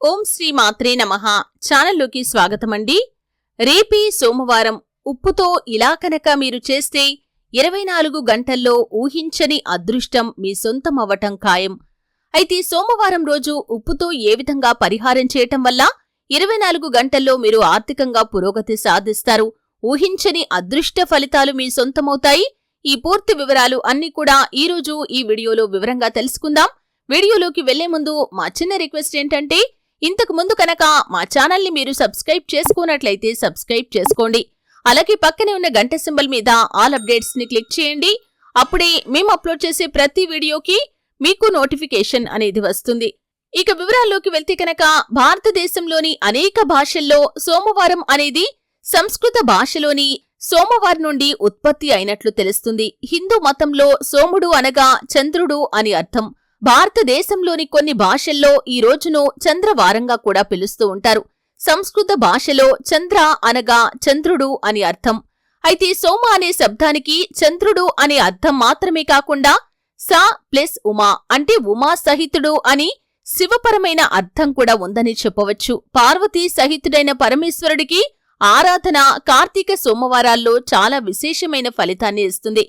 ఓం శ్రీ మాత్రే నమః. ఛానల్లోకి స్వాగతం అండి రేపే సోమవారం ఉప్పుతో ఇలా కనుక మీరు చేస్తే ఇరవై నాలుగు గంటల్లో ఊహించని అదృష్టం మీ సొంతం అవ్వటం ఖాయం. అయితే సోమవారం రోజు ఉప్పుతో ఏ విధంగా పరిహారం చేయటం వల్ల ఇరవై నాలుగు గంటల్లో మీరు ఆర్థికంగా పురోగతి సాధిస్తారు? ఊహించని అదృష్ట ఫలితాలు మీ సొంతమవుతాయి. ఈ పూర్తి వివరాలు అన్ని కూడా ఈ రోజు ఈ వీడియోలో వివరంగా తెలుసుకుందాం. వీడియోలోకి వెళ్ళే ముందు మా చిన్న రిక్వెస్ట్ ఏంటంటే ఇంతకు ముందు కనుక మా ఛానల్ని మీరు సబ్స్క్రైబ్ చేసుకున్నట్లయితే సబ్స్క్రైబ్ చేసుకోండి. అలాగే పక్కనే ఉన్న గంట సింబల్ మీద ఆల్ అప్డేట్స్ని క్లిక్ చేయండి. అప్పుడే మేము అప్లోడ్ చేసే ప్రతి వీడియోకి మీకు నోటిఫికేషన్ అనేది వస్తుంది. ఇక వివరాల్లోకి వెళ్తే కనుక భారతదేశంలోని అనేక భాషల్లో సోమవారం అనేది సంస్కృత భాషలోని సోమవారం నుండి ఉత్పత్తి అయినట్లు తెలుస్తుంది. హిందూ మతంలో సోముడు అనగా చంద్రుడు అని అర్థం. భారతదేశంలోని కొన్ని భాషల్లో ఈ రోజును చంద్రవారంగా కూడా పిలుస్తూ ఉంటారు. సంస్కృత భాషలో చంద్ర అనగా చంద్రుడు అని అర్థం. అయితే సోమ అనే శబ్దానికి చంద్రుడు అనే అర్థం మాత్రమే కాకుండా సా ప్లస్ ఉమా అంటే ఉమా సహితుడు అని శివపరమైన అర్థం కూడా ఉందని చెప్పవచ్చు. పార్వతీ సహితుడైన పరమేశ్వరుడికి ఆరాధన కార్తీక సోమవారాల్లో చాలా విశేషమైన ఫలితాన్ని ఇస్తుంది.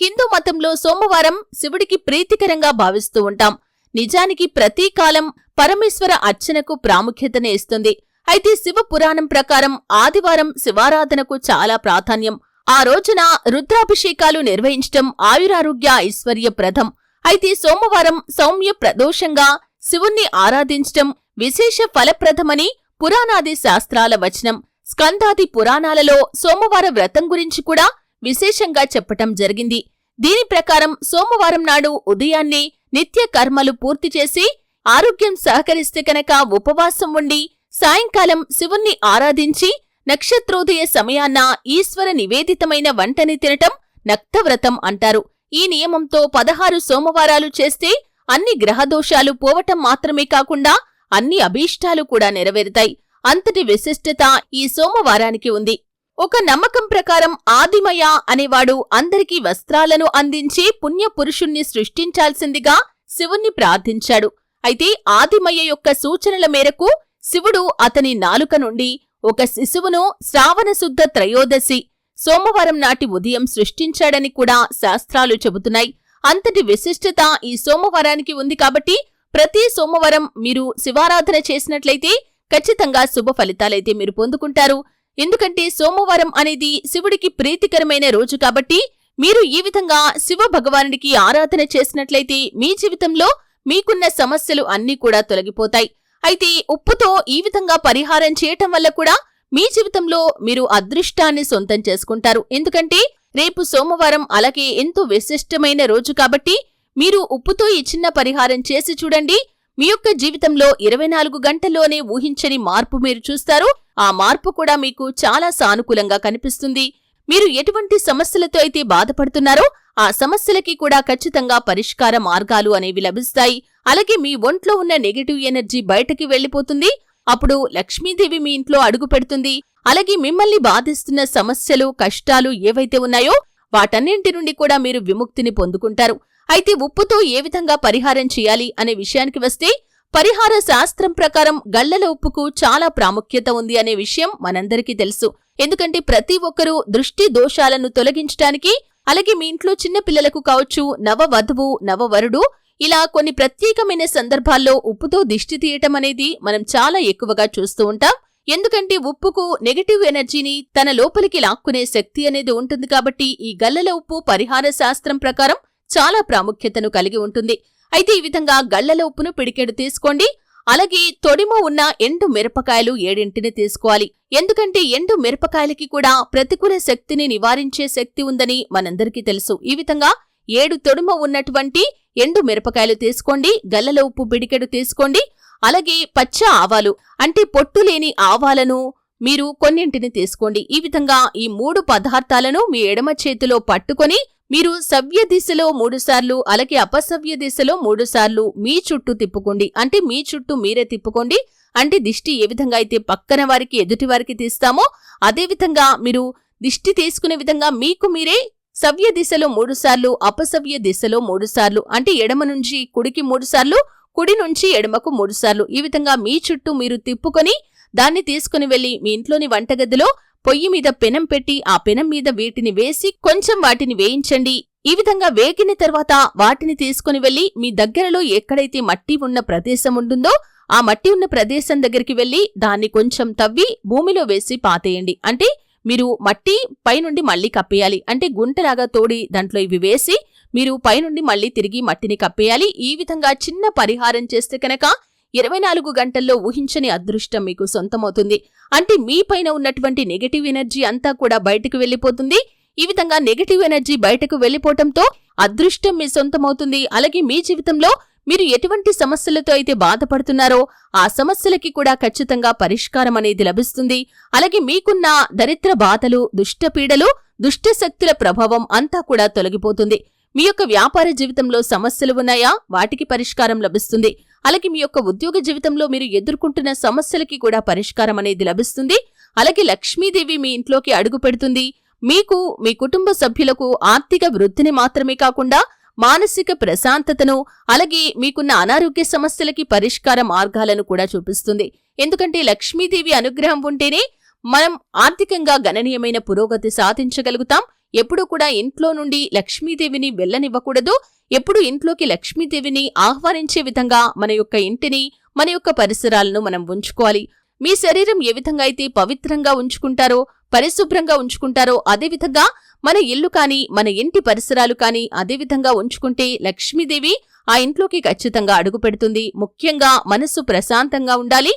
హిందూ మతంలో సోమవారం శివుడికి ప్రీతికరంగా భావిస్తూ ఉంటాం. నిజానికి ప్రతి కాలం పరమేశ్వర అర్చనకు ప్రాముఖ్యతనే ఇస్తుంది. అయితే శివ పురాణం ప్రకారం ఆదివారం శివారాధనకు చాలా ప్రాధాన్యం. ఆ రోజున రుద్రాభిషేకాలు నిర్వహించటం ఆయురారోగ్య ఐశ్వర్య ప్రథం అయితే సోమవారం సౌమ్య ప్రదోషంగా శివుణ్ణి ఆరాధించటం విశేష ఫలప్రదమని పురాణాది శాస్త్రాల వచనం. స్కందాది పురాణాలలో సోమవార వ్రతం గురించి కూడా విశేషంగా చెప్పటం జరిగింది. దీని ప్రకారం సోమవారం నాడు ఉదయాన్నే నిత్య కర్మలు పూర్తి చేసి ఆరోగ్యం సహకరిస్తే కనుక ఉపవాసం ఉండి సాయంకాలం శివుణ్ణి ఆరాధించి నక్షత్రోదయ సమయాన్న ఈశ్వర నివేదితమైన వంటని తినటం నక్తవ్రతం అంటారు. ఈ నియమంతో పదహారు సోమవారాలు చేస్తే అన్ని గ్రహదోషాలు పోవటం మాత్రమే కాకుండా అన్ని అభీష్టాలు కూడా నెరవేరుతాయి. అంతటి విశిష్టత ఈ సోమవారానికి ఉంది. ఒక నమ్మకం ప్రకారం ఆదిమయ అనేవాడు అందరికీ వస్త్రాలను అందించి పుణ్యపురుషుణ్ణి సృష్టించాల్సిందిగా శివుణ్ణి ప్రార్థించాడు. అయితే ఆదిమయ యొక్క సూచనల మేరకు శివుడు అతని నాలుక నుండి ఒక శిశువును శ్రావణశుద్ధ త్రయోదశి సోమవారం నాటి ఉదయం సృష్టించాడని కూడా శాస్త్రాలు చెబుతున్నాయి. అంతటి విశిష్టత ఈ సోమవారానికి ఉంది కాబట్టి ప్రతి సోమవారం మీరు శివారాధన చేసినట్లయితే ఖచ్చితంగా శుభ ఫలితాలైతే మీరు పొందుకుంటారు. ఎందుకంటే సోమవారం అనేది శివుడికి ప్రీతికరమైన రోజు కాబట్టి మీరు ఈ విధంగా శివ భగవానుడికి ఆరాధన చేసినట్లయితే మీ జీవితంలో మీకున్న సమస్యలు అన్నీ కూడా తొలగిపోతాయి. అయితే ఉప్పుతో ఈ విధంగా పరిహారం చేయటం వల్ల కూడా మీ జీవితంలో మీరు అదృష్టాన్ని సొంతం చేసుకుంటారు. ఎందుకంటే రేపు సోమవారం అలాగే ఎంతో విశిష్టమైన రోజు కాబట్టి మీరు ఉప్పుతో ఈ చిన్న పరిహారం చేసి చూడండి. మీ యొక్క జీవితంలో ఇరవై నాలుగు గంటల్లోనే ఊహించని మార్పు మీరు చూస్తారు. ఆ మార్పు కూడా మీకు చాలా సానుకూలంగా కనిపిస్తుంది. మీరు ఎటువంటి సమస్యలతో అయితే బాధపడుతున్నారో ఆ సమస్యలకి కూడా ఖచ్చితంగా పరిష్కార మార్గాలు అనేవి లభిస్తాయి. అలాగే మీ ఒంట్లో ఉన్న నెగటివ్ ఎనర్జీ బయటకి వెళ్ళిపోతుంది అప్పుడు లక్ష్మీదేవి మీ ఇంట్లో అడుగు పెడుతుంది. అలాగే మిమ్మల్ని బాధిస్తున్న సమస్యలు కష్టాలు ఏవైతే ఉన్నాయో వాటన్నింటి నుండి కూడా మీరు విముక్తిని పొందుకుంటారు. అయితే ఉప్పుతో ఏ విధంగా పరిహారం చేయాలి అనే విషయానికి వస్తే పరిహార శాస్త్రం ప్రకారం గళ్ళల ఉప్పుకు చాలా ప్రాముఖ్యత ఉంది అనే విషయం మనందరికీ తెలుసు. ఎందుకంటే ప్రతి ఒక్కరూ దృష్టి దోషాలను తొలగించడానికి అలాగే మీ ఇంట్లో చిన్న పిల్లలకు కావచ్చు నవ వధువు నవవరుడు ఇలా కొన్ని ప్రత్యేకమైన సందర్భాల్లో ఉప్పుతో దిష్టి తీయటం అనేది మనం చాలా ఎక్కువగా చూస్తూ ఉంటాం. ఎందుకంటే ఉప్పుకు నెగటివ్ ఎనర్జీని తన లోపలికి లాక్కునే శక్తి అనేది ఉంటుంది కాబట్టి ఈ గల్లల ఉప్పు పరిహార శాస్త్రం ప్రకారం చాలా ప్రాముఖ్యతను కలిగి ఉంటుంది. అయితే ఈ విధంగా గళ్ళల ఉప్పును పిడికెడు తీసుకోండి. అలాగే తొడిమ ఉన్న ఎండు మిరపకాయలు ఏడింటిని తీసుకోవాలి. ఎందుకంటే ఎండు మిరపకాయలకి కూడా ప్రతికూల శక్తిని నివారించే శక్తి ఉందని మనందరికీ తెలుసు. ఈ విధంగా ఏడు తొడుమ ఉన్నటువంటి ఎండు మిరపకాయలు తీసుకోండి. గల్లల ఉప్పు పిడికెడు తీసుకోండి. అలాగే పచ్చ ఆవాలు అంటే పొట్టు లేని ఆవాలను మీరు కొన్నింటిని తీసుకోండి. ఈ విధంగా ఈ మూడు పదార్థాలను మీ ఎడమ చేతిలో పట్టుకొని మీరు సవ్య దిశలో మూడుసార్లు అలాగే అపసవ్య దిశలో మూడుసార్లు మీ చుట్టూ తిప్పుకోండి. అంటే మీ చుట్టూ మీరే తిప్పుకోండి. అంటే దిష్టి ఏ విధంగా అయితే పక్కన వారికి ఎదుటి వారికి తీస్తామో అదే విధంగా మీరు దిష్టి తీసుకునే విధంగా మీకు మీరే సవ్య దిశలో మూడుసార్లు అపసవ్య దిశలో మూడుసార్లు అంటే ఎడమ నుంచి కుడికి మూడుసార్లు కుడి నుంచి ఎడమకు మూడుసార్లు ఈ విధంగా మీ చుట్టూ మీరు తిప్పుకొని దాన్ని తీసుకుని వెళ్ళి మీ ఇంట్లోని వంటగదిలో పొయ్యి మీద పెనం పెట్టి ఆ పెనం మీద వీటిని వేసి కొంచెం వాటిని వేయించండి. ఈ విధంగా వేగిన తర్వాత వాటిని తీసుకుని వెళ్ళి మీ దగ్గరలో ఎక్కడైతే మట్టి ఉన్న ప్రదేశం ఉంటుందో ఆ మట్టి ఉన్న ప్రదేశం దగ్గరికి వెళ్ళి దాన్ని కొంచెం తవ్వి భూమిలో వేసి పాతేయండి. అంటే మీరు మట్టి పైనుండి మళ్ళీ కప్పేయాలి. అంటే గుంటలాగా తోడి దాంట్లో ఇవి వేసి మీరు పైనుండి మళ్ళీ తిరిగి మట్టిని కప్పేయాలి. ఈ విధంగా చిన్న పరిహారం చేస్తే కనుక ఇరవై నాలుగు గంటల్లో ఊహించని అదృష్టం మీకు సొంతమవుతుంది. అంటే మీ పైన ఉన్నటువంటి నెగటివ్ ఎనర్జీ అంతా కూడా బయటకు వెళ్ళిపోతుంది ఈ విధంగా నెగటివ్ ఎనర్జీ బయటకు వెళ్ళిపోవటంతో అదృష్టం మీ సొంతమవుతుంది. అలాగే మీ జీవితంలో మీరు ఎటువంటి సమస్యలతో అయితే బాధపడుతున్నారో ఆ సమస్యలకి కూడా ఖచ్చితంగా పరిష్కారం అనేది లభిస్తుంది. అలాగే మీకున్న దరిద్ర బాధలు దుష్టపీడలు దుష్ట శక్తుల ప్రభావం అంతా కూడా తొలగిపోతుంది. మీ యొక్క వ్యాపార జీవితంలో సమస్యలు ఉన్నాయా? వాటికి పరిష్కారం లభిస్తుంది. అలాగే మీ యొక్క ఉద్యోగ జీవితంలో మీరు ఎదుర్కొంటున్న సమస్యలకి కూడా పరిష్కారం అనేది లభిస్తుంది. అలాగే లక్ష్మీదేవి మీ ఇంట్లోకి అడుగు పెడుతుంది. మీకు మీ కుటుంబ సభ్యులకు ఆర్థిక వృద్ధిని మాత్రమే కాకుండా మానసిక ప్రశాంతతను అలాగే మీకున్న అనారోగ్య సమస్యలకి పరిష్కార మార్గాలను కూడా చూపిస్తుంది. ఎందుకంటే లక్ష్మీదేవి అనుగ్రహం ఉంటేనే మనం ఆర్థికంగా గణనీయమైన పురోగతి సాధించగలుగుతాం. ఎప్పుడూ కూడా ఇంట్లో నుండి లక్ష్మీదేవిని వెళ్ళనివ్వకూడదు. ఎప్పుడు ఇంట్లోకి లక్ష్మీదేవిని ఆహ్వానించే విధంగా మన యొక్క ఇంటిని మన యొక్క పరిసరాలను మనం ఉంచుకోవాలి. మీ శరీరం ఏ విధంగా అయితే పవిత్రంగా ఉంచుకుంటారో పరిశుభ్రంగా ఉంచుకుంటారో అదేవిధంగా మన ఇల్లు కానీ మన ఇంటి పరిసరాలు కానీ అదేవిధంగా ఉంచుకుంటే లక్ష్మీదేవి ఆ ఇంట్లోకి ఖచ్చితంగా అడుగు పెడుతుంది. ముఖ్యంగా మనస్సు ప్రశాంతంగా ఉండాలి.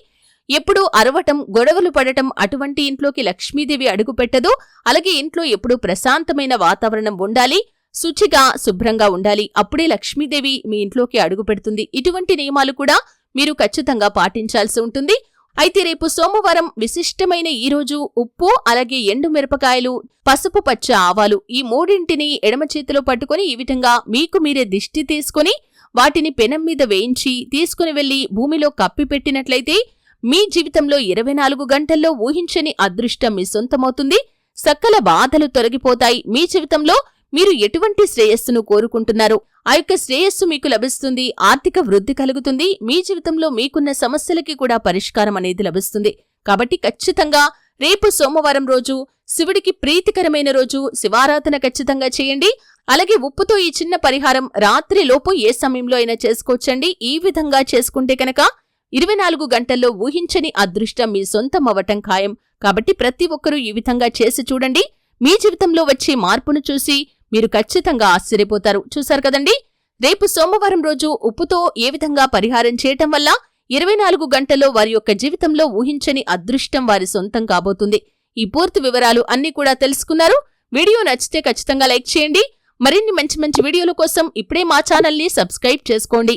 ఎప్పుడూ అరవటం గొడవలు పడటం అటువంటి ఇంట్లోకి లక్ష్మీదేవి అడుగుపెట్టదు అలాగే ఇంట్లో ఎప్పుడూ ప్రశాంతమైన వాతావరణం ఉండాలి. శుచిగా శుభ్రంగా ఉండాలి. అప్పుడే లక్ష్మీదేవి మీ ఇంట్లోకి అడుగు పెడుతుంది. ఇటువంటి నియమాలు కూడా మీరు ఖచ్చితంగా పాటించాల్సి ఉంటుంది. అయితే రేపు సోమవారం విశిష్టమైన ఈ రోజు ఉప్పు అలాగే ఎండు మిరపకాయలు పసుపు పచ్చ ఆవాలు ఈ మూడింటిని ఎడమ చేతిలో పట్టుకుని ఈ విధంగా మీకు మీరే దిష్టి తీసుకుని వాటిని పెనం మీద వేయించి తీసుకుని వెళ్ళి భూమిలో కప్పి పెట్టినట్లయితే మీ జీవితంలో ఇరవై నాలుగు గంటల్లో ఊహించని అదృష్టం మీ సొంతమవుతుంది. సకల బాధలు తొలగిపోతాయి. మీ జీవితంలో మీరు ఎటువంటి శ్రేయస్సును కోరుకుంటున్నారు? ఆ యొక్క శ్రేయస్సు మీకు లభిస్తుంది. ఆర్థిక వృద్ధి కలుగుతుంది. మీ జీవితంలో మీకున్న సమస్యలకి కూడా పరిష్కారం అనేది లభిస్తుంది. కాబట్టి ఖచ్చితంగా రేపు సోమవారం రోజు శివుడికి ప్రీతికరమైన రోజు శివారాధన ఖచ్చితంగా చేయండి. అలాగే ఉప్పుతో ఈ చిన్న పరిహారం రాత్రి లోపు ఏ సమయంలో అయినా చేసుకోవచ్చండి. ఈ విధంగా చేసుకుంటే కనుక ఇరవై నాలుగు గంటల్లో ఊహించని అదృష్టం మీ సొంతం అవటం ఖాయం. కాబట్టి ప్రతి ఒక్కరూ ఈ విధంగా చేసి చూడండి. మీ జీవితంలో వచ్చే మార్పును చూసి మీరు ఖచ్చితంగా ఆశ్చర్యపోతారు. చూశారు కదండి? రేపు సోమవారం రోజు ఉప్పుతో ఏ విధంగా పరిహారం చేయటం వల్ల ఇరవై నాలుగు గంటల్లో వారి యొక్క జీవితంలో ఊహించని అదృష్టం వారి సొంతం కాబోతుంది. ఈ పూర్తి వివరాలు అన్ని కూడా తెలుసుకున్నారు. వీడియో నచ్చితే ఖచ్చితంగా లైక్ చేయండి. మరిన్ని మంచి మంచి వీడియోల కోసం ఇప్పుడే మా ఛానల్ని సబ్స్క్రైబ్ చేసుకోండి.